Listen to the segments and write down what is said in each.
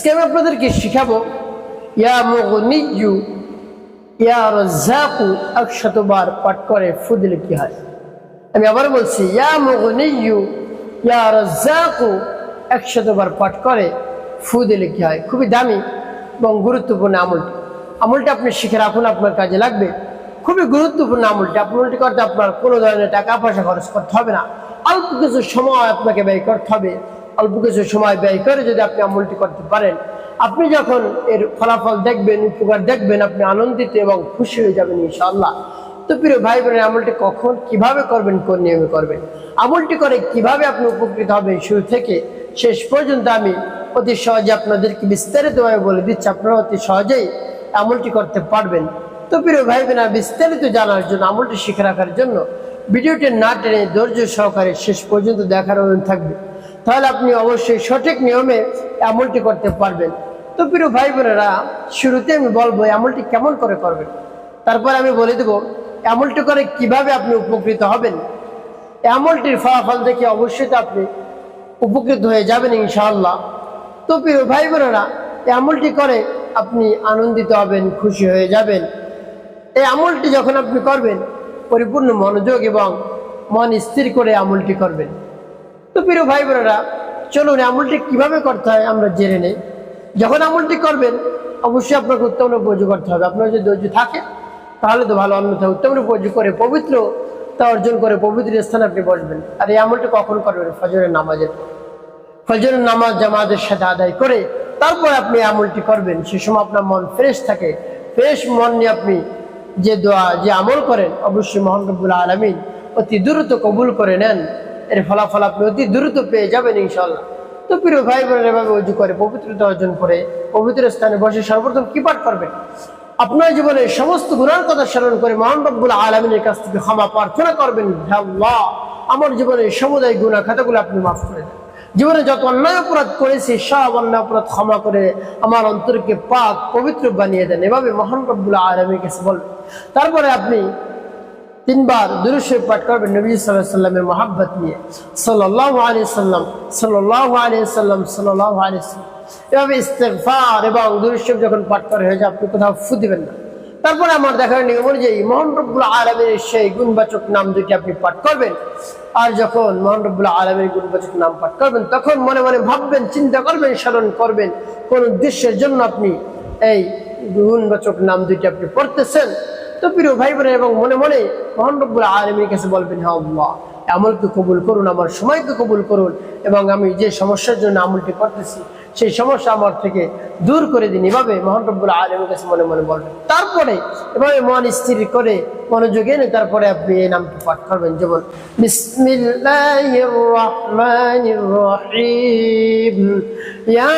আজকে আমি আপনাদেরকে শিখাবো, ইয়া ইয়া একশতবার পাঠ করে, ফু দিলে কি হয়? আমি আবার বলছি, ইয়া ইয়া একশতবার পাঠ করে, ফু দিলে কি হয়? খুবই দামি এবং গুরুত্বপূর্ণ আমলটি। আমলটা আপনি শিখে রাখুন, আপনার কাজে লাগবে। খুবই গুরুত্বপূর্ণ আমলটি। আমলটি করতে আপনার কোনো ধরনের টাকা পয়সা খরচ করতে হবে না। অল্প কিছু সময় আপনাকে ব্যয় করতে হবে। অল্প কিছু সময় ব্যয় করে যদি আপনি আমলটি করতে পারেন। আপনি যখন এর ফলাফল দেখবেন, উপকার দেখবেন, আপনি আনন্দিত এবং খুশি হয়ে যাবেন ইনশাআল্লাহ। তো প্রিয় ভাই বোনের আমলটি কখন কীভাবে করবেন, কোন নিয়মে করবেন? আমলটি করে কীভাবে আপনি উপকৃত হবেন শুরু থেকে শেষ পর্যন্ত আমি অতি সহজে আপনাদেরকে বিস্তারিতভাবে বলে দিচ্ছি। আপনারা অতি সহজেই আমলটি করতে পারবেন। তো প্রিয় ভাই বোনা বিস্তারিত জানার জন্য, আমলটি শিখে রাখার জন্য ভিডিওটি না টেনে ধৈর্য সহকারে শেষ পর্যন্ত দেখার অনুরোধ থাকবে। তাহলে আপনি অবশ্যই সঠিক নিয়মে আমলটি করতে পারবেন। তো প্রিয় ভাই বোনেরা শুরুতে আমি বলব, আমলটি কেমন করে করবেন? তারপর আমি বলে দেব, আমলটি করে কীভাবে আপনি উপকৃত হবেন। আমলটির ফলাফল দেখে অবশ্যই তো আপনি উপকৃত হয়ে যাবেন ইনশাআল্লাহ। তো প্রিয় ভাই বোনেরা এই আমলটি করে আপনি আনন্দিত হবেন, খুশি হয়ে যাবেন। এই আমলটি যখন আপনি করবেন, পরিপূর্ণ মনোযোগ এবং মন স্থির করে আমলটি করবেন। তো প্রিয় ভাই বোনেরা, চলুন আমলটি কীভাবে করতে হয় আমরা জেনে নেই। যখন আমলটি করবেন, অবশ্যই আপনাকে উত্তম উপযোগ করতে হবে। আপনার যদি ধৈর্য থাকে, তাহলে তো ভালো অন্যথা উত্তম উপযোগ করে পবিত্র তা অর্জন করে পবিত্র স্থানে আপনি বসবেন। আর এই আমলটি কখন করবেন? ফজরের নামাজের ফজরের নামাজ জামাতের সাথে আদায় করে তারপর আপনি আমলটি করবেন। সে সময় আপনার মন ফ্রেশ থাকে। ফ্রেশ মন নিয়ে আপনি যে দোয়া, যে আমল করেন, অবশ্যই মোহান রব্বুল আলমিন অতি দ্রুত কবুল করে নেন। এর ফলাফল আপনি অতি দ্রুত পেয়ে যাবেন ইনশাল্লাহ তো প্রিয় ভাই বোনের এভাবে উজু করে পবিত্রতা অর্জন করে পবিত্র স্থানে বসে সর্বপ্রথম কি পাঠ করবেন? আপনার জীবনের সমস্ত গুণার কথা স্মরণ করে মোহান রব্বুল আলমিনের কাছ থেকে ক্ষমা প্রার্থনা করবেন আমার জীবনের সমুদায় গুণা খাতাগুলো আপনি মাফ করে দেন। জীবনে যত অন্যায় অপরাধ করেছি, সব অন্যায় অপরাধ ক্ষমা করে আমার অন্তরকে পাক পবিত্র বানিয়ে দেন। এভাবে মহান রব্বুল্লাহ আলমীর কাছে বলবেন। তারপরে আপনি তিনবার দুরুশরীফ পাঠ করবেন নবী সাল্লামের মহাব্বত নিয়ে। সাল্লাহ আলি সাল্লাম সাল্লাহ আলি সাল্লাম সাল্লাহ আলি সাল্লাম। এভাবে ইস্তেফার এবং দুরুশরীফ যখন পাঠ করা হয়ে যায়, আপনি কোথাও ফু দিবেন না। তারপরে আমার দেখার নিয়ম অনুযায়ী মোহন আলমের সেই গুণবাচক নাম দুটি আপনি পাঠ করবেন। আর যখন মোহন আলমের গুণবাচক নাম পাঠ করবেন, তখন মনে মনে ভাববেন, চিন্তা করবেন, স্মরণ করবেন, কোন উদ্দেশ্যের জন্য আপনি এই গুণবাচক নাম দুটি আপনি পড়তেছেন। তো প্রিয় ভাই বোনের এবং মনে মনে মোহন রব্বুল্লাহ আলমীর কাছে বলবেন হ্যাঁ আল্লাহ, আমলকে কবুল করুন, আমার সময়কে কবুল করুন এবং আমি যে সমস্যার জন্য আমলটি করতেছি, সেই সমস্যা আমার থেকে দূর করে দিন। এভাবে মোহন রব্বুল আলমের কাছে মনে মনে বলবেন। তারপরে এভাবে মন স্থির করে মনোযোগ এনে তারপরে আপনি এই নামটি পাঠ করবেন। যেমন ইয়া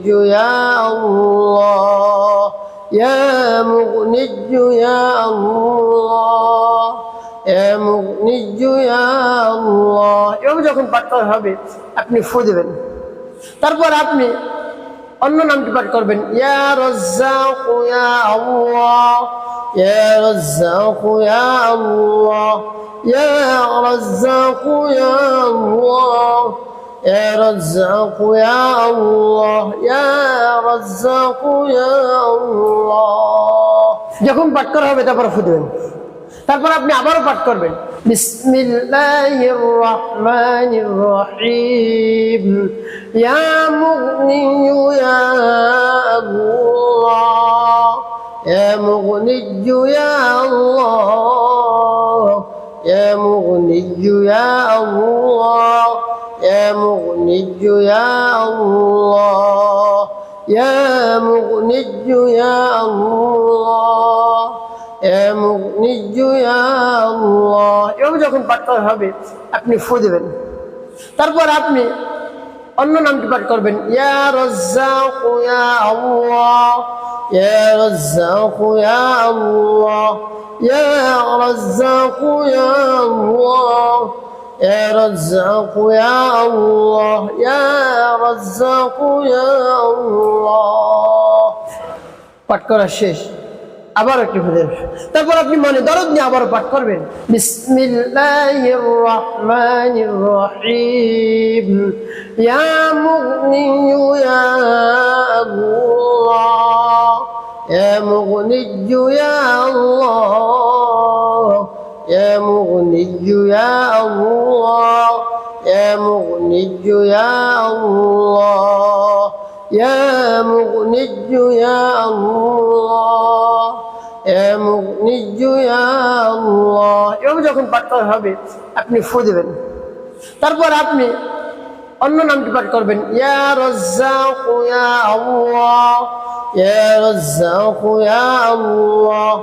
يا الله يا مغني يا الله يا مغني يا الله এভাবে যখন পাঠ করা হবে আপনি ফু দেবেন তারপর আপনি অন্য নামটি পাঠ করবেন ইয়া রাজ্জাক ইয়া আল্লাহ ইয়া রাজ্জাক ইয়া আল্লাহ ইয়া রাজ্জাক ইয়া আল্লাহ يا رزاق يا الله يا رزاق يا الله যখন পাঠ করা হবে তারপর ফুটবেন তারপর আপনি আবারও পাঠ করবেন বিসমিল্লাহির রহমানির রহিম ইয়া মুগনি ইয়া مغني يا الله يا مغني يا الله يا مغني يا الله এভাবে যখন পাঠ করা হবে আপনি ফু দেবেন তারপর আপনি অন্য নামটি পাঠ করবেন ইয়া রাজ্জাক ইয়া আল্লাহ ইয়া রাজ্জাক ইয়া আল্লাহ ইয়া রাজ্জাক ইয়া আল্লাহ يا رزاق يا الله يا رزاق يا الله পাঠ করা শেষ আবার একটি খুঁজে তারপর আপনি মনে দরদ নিয়ে আবারও পাঠ করবেন বিসমিল্লাহির রহমানির রহিম ইয়া মুগনিয়ু ইয়া আল্লাহ ইয়া মুগনিয়ু ইয়া আল্লাহ ইয়া মুগনিয়ু ইয়া আল্লাহ ইয়া মুগনিয়ু ইয়া আল্লাহ ইয়া মুগনিয়ু ইয়া আল্লাহ ইয়া মুগনিয়ু ইয়া আল্লাহ এভাবে যখন পাঠ করা হবে, আপনি ফু দেবেন। তারপর আপনি অন্য নামটি পাঠ করবেন। ইয়া রাজ্জাক ইয়া আল্লাহ। ইয়া রাজ্জাক ইয়া আল্লাহ।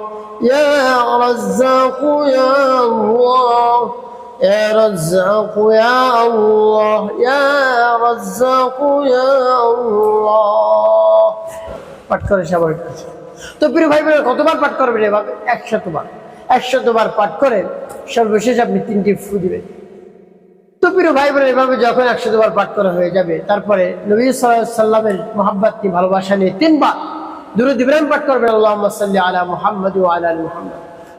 ইয়া রাজ্জাক ইয়া আল্লাহ। يا رزاق يا الله يا رزاق يا الله পাঠ করে সবার কাছে তো প্রিয় ভাই বোনেরা কতবার পাঠ করবেন এভাবে একশতবার একশতবার পাঠ করে সর্বশেষ আপনি তিনটি ফু দিবেন তো প্রিয় ভাই বোনেরা এভাবে যখন একশতবার পাঠ করা হয়ে যাবে তারপরে নবী সাল্লামের মোহাম্মত নিয়ে ভালোবাসা নিয়ে তিনবার দুরুদ ইব্রাহিম পাঠ করবেন আল্লাহ সাল্লি আলা মুহাম্মদ ওয়া আলা আলি মুহাম্মদ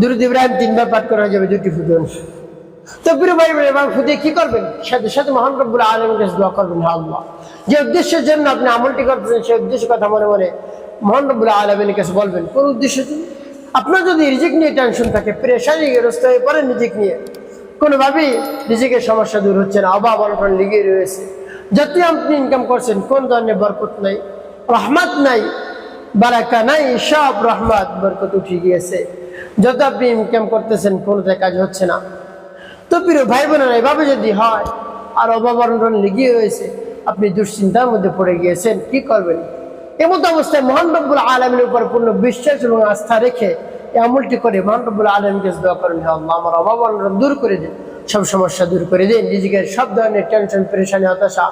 দুরুদ ইব্রাহিম তিনবার পাঠ করা যাবে দুটি ফুটন তো প্রিয় ভাই বোনেরা, ফুটে কি করবেন? সাথে সাথে মহান রব্বুল আলমের কাছে দোয়া করবেন আল্লাহ। যে উদ্দেশ্যের জন্য আপনি আমলটি করতেছেন সেই উদ্দেশ্যের কথা মনে মনে মহান রব্বুল আলমের কাছে বলবেন কোন উদ্দেশ্যের জন্য আপনার যদি রিজিক নিয়ে টেনশন থাকে প্রেশারি গ্রস্ত হয়ে পড়েন রিজিক নিয়ে কোনোভাবেই রিজিকের সমস্যা দূর হচ্ছে না অভাব অনটন লেগে রয়েছে। যতই আপনি ইনকাম করছেন কোন ধরনের বরকত নাই রহমত নাই বারাকা নাই সব রহমত বরকত উঠে গিয়েছে। যত আপনি ইনকাম করতেছেন, কোনোতে কাজ হচ্ছে না। তো প্রিয় ভাই বোনেরা এভাবে যদি হয়, আর অভাব অনটন লেগে রয়েছে আপনি দুশ্চিন্তার মধ্যে পড়ে গিয়েছেন, কি করবেন? এমত অবস্থায় মহান রব্বুল আলমের উপর পূর্ণ বিশ্বাস এবং আস্থা রেখে আমলটি করে মহান রব্বুল আলমকে দোয়া করেন আমার অভাব অনটন দূর করে দিন। সব সমস্যা দূর করে দিন। নিজেকে সব ধরনের টেনশন পরেশানি হতাশা,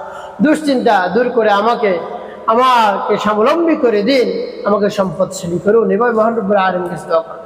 দুশ্চিন্তা দূর করে আমাকে আমাকে স্বাবলম্বী করে দিন। আমাকে সম্পদশালী করুন। এভাবে মহান রব্বুল আলমকে দোয়া করেন।